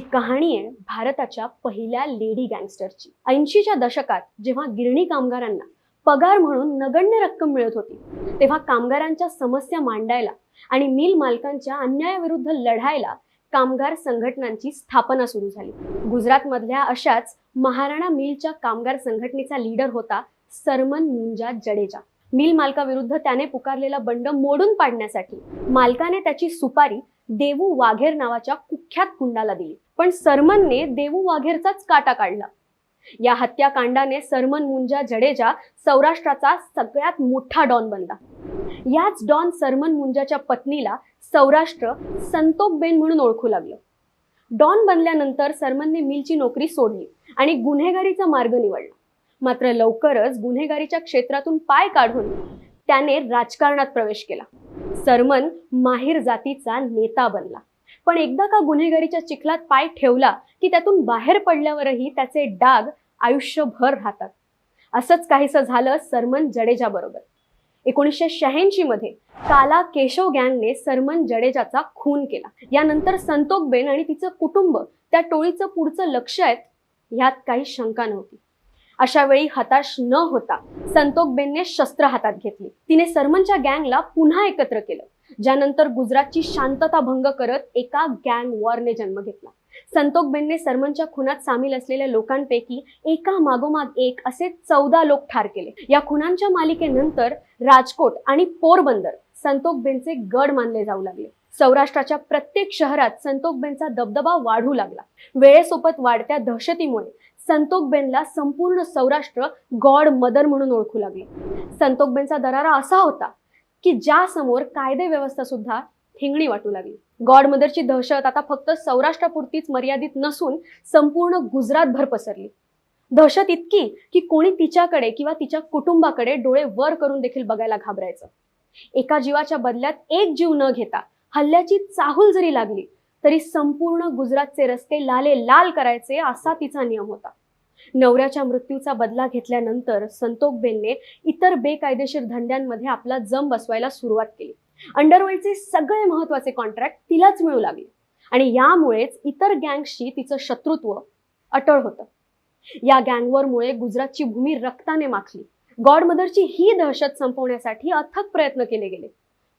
ही कहाणी आहे भारताच्या पहिल्या लेडी गँगस्टरची. ऐंशीच्या दशकात जेव्हा गिरणी कामगारांना पगार म्हणून नगण्य रक्कम मिळत होती तेव्हा कामगारांच्या समस्या मांडायला आणि मिल मालकांच्या अन्यायाविरुद्ध लढायला कामगार संघटनांची स्थापना सुरू झाली. गुजरातमधल्या अशाच महाराणा मिलच्या कामगार संघटनेचा लीडर होता सरमन मुंजा जडेजा. मिल मालकाविरुद्ध त्याने पुकारलेला बंड मोडून पाडण्यासाठी मालकाने त्याची सुपारी देवू वाघेर नावाच्या कुख्यात गुंडाला दिली. पण सरमनने देवू वाघेरचाच काटा काढला. या हत्याकांडाने सरमन मुंजा जडेजा सौराष्ट्राचा सगळ्यात मोठा डॉन बनला. याच डॉन सरमन मुंजाच्या पत्नीला सौराष्ट्र संतोपबेन म्हणून ओळखू लागलं. डॉन बनल्यानंतर सरमनने मिलची नोकरी सोडली आणि गुन्हेगारीचा मार्ग निवडला. मात्र लवकरच गुन्हेगारीच्या क्षेत्रातून पाय काढून त्याने राजकारणात प्रवेश केला. सरमन माहीर जातीचा नेता बनला. पण एकदा का गुन्हेगारीच्या चिखलात पाय ठेवला की त्यातून बाहेर पडल्यावरही त्याचे डाग आयुष्यभर राहतात. असंच काहीसं झालं सरमन जडेजा बरोबर. एकोणीसशे शहाऐंशी मध्ये काला केशव गँगने सरमन जडेजाचा खून केला. यानंतर संतोकबेन आणि तिचं कुटुंब त्या टोळीचं पुढचं लक्ष आहेत ह्यात काही शंका नव्हती. अशा वेळी हताश न होता संतोकबेनने शस्त्र हातात घेतली. तिने सरमनच्या गँगला पुन्हा एकत्र केलं. ज्यानंतर गुजरातची शांतता भंग करत एका गँग वॉरने जन्म घेतला. संतोकबेनने सरमनच्या खुनात सामील असलेल्या लोकांपैकी एका मागोमाग एक असे चौदा लोक ठार केले. या खुनांच्या मालिकेनंतर राजकोट आणि पोरबंदर संतोकबेनचे गड मानले जाऊ लागले. सौराष्ट्राच्या प्रत्येक शहरात संतोकबेनचा दबदबा वाढू लागला. वेळेसोबत वाढत्या दहशतीमुळे संतोकबेनला संपूर्ण सौराष्ट्र गॉड मदर म्हणून ओळखू लागले. संतोकबेनचा दरारा असा होता की ज्या समोर कायदे व्यवस्था सुद्धा ठिंगणी वाटू लागली. गॉड मदरची दहशत आता फक्त सौराष्ट्रापुरतीच मर्यादित नसून संपूर्ण गुजरातभर पसरली. दहशत इतकी की कोणी तिच्याकडे किंवा तिच्या कुटुंबाकडे डोळे वर करून देखील बघायला घाबरायचं. एका जीवाच्या बदल्यात एक जीव न घेता हल्ल्याची चाहूल जरी लागली तरी संपूर्ण गुजरातचे रस्ते लाले लाल करायचे असा तिचा नियम होता. नवऱ्याच्या मृत्यूचा बदला घेतल्यानंतर संतोकबेनने इतर बेकायदेशीर धंद्यांमध्ये आपला जम बसवायला सुरुवात केली. अंडरवर्ल्डचे सगळे महत्त्वाचे कॉन्ट्रॅक्ट तिलाच मिळू लागले. आणि यामुळेच इतर गँगशी तिचं शत्रुत्व अटळ होतं. या गँगवरमुळे गुजरातची भूमी रक्ताने माखली. गॉडमदरची ही दहशत संपवण्यासाठी अथक प्रयत्न केले गेले.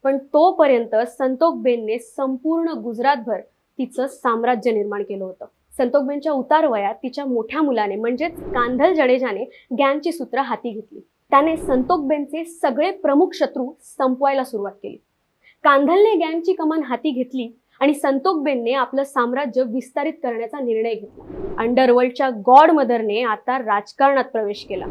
पण तोपर्यंत संतोकबेनने संपूर्ण गुजरातभर तिचं साम्राज्य निर्माण केलं होतं. संतोकबेनच्या उतार वयात तिच्या मोठ्या मुलाने म्हणजेच कांधल जडेजाने गँगची सूत्र हाती घेतली. त्याने संतोकबेनचे सगळे प्रमुख शत्रू संपवायला सुरुवात केली. कांधलने गँगची कमान हाती घेतली आणि संतोकबेनने आपलं साम्राज्य विस्तारित करण्याचा निर्णय घेतला. अंडरवर्ल्डच्या गॉड मदरने आता राजकारणात प्रवेश केला.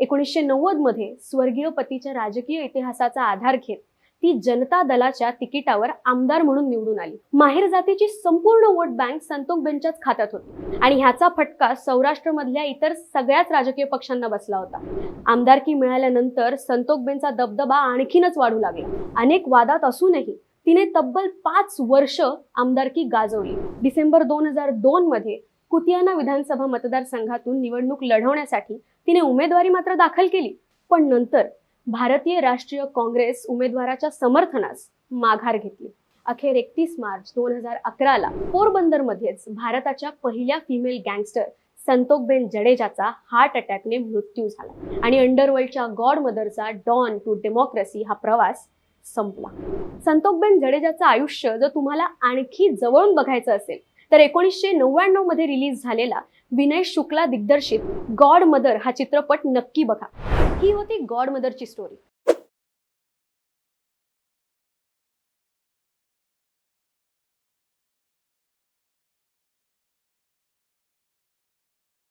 एकोणीसशे नव्वदमध्ये स्वर्गीय पतीच्या राजकीय इतिहासाचा आधार घेत ती जनता दलाच्या तिकिटावर आमदार म्हणून निवडून आली. माहेर जातीची संपूर्ण वोट बँक संतोकबेनच्याच खात्यात होती. आणि ह्याचा फटका सौराष्ट्रमधल्या इतर सगळ्याच राजकीय पक्षांना बसला होता. आमदारकी मिळाल्यानंतर संतोकबेनचा दबदबा आणखीनच वाढू लागला. अनेक वादात असूनही तिने तब्बल पाच वर्ष आमदारकी गाजवली. डिसेंबर दोन हजार दोन मध्ये कुतियाना विधानसभा मतदारसंघातून निवडणूक लढवण्यासाठी तिने उमेदवारी मात्र दाखल केली. पण नंतर भारतीय राष्ट्रीय काँग्रेस उमेदवाराच्या समर्थनास माघार घेतली. अखेर एकतीस मार्च दोन हजार अकराला पोरबंदरमध्येच भारताच्या पहिल्या फिमेल गँगस्टर संतोकबेन जडेजाचा हार्ट अटॅकने मृत्यू झाला आणि अंडरवर्ल्डच्या गॉड मदरचा डॉन टू डेमोक्रेसी हा प्रवास संपला. संतोकबेन जडेजाचं आयुष्य जर तुम्हाला आणखी जवळून बघायचं असेल तर एकोणीसशे नव्याण्णवमध्ये रिलीज झालेला विनय शुक्ला दिग्दर्शित गॉड मदर हा चित्रपट नक्की बघा. ही होती गॉड मदरची स्टोरी.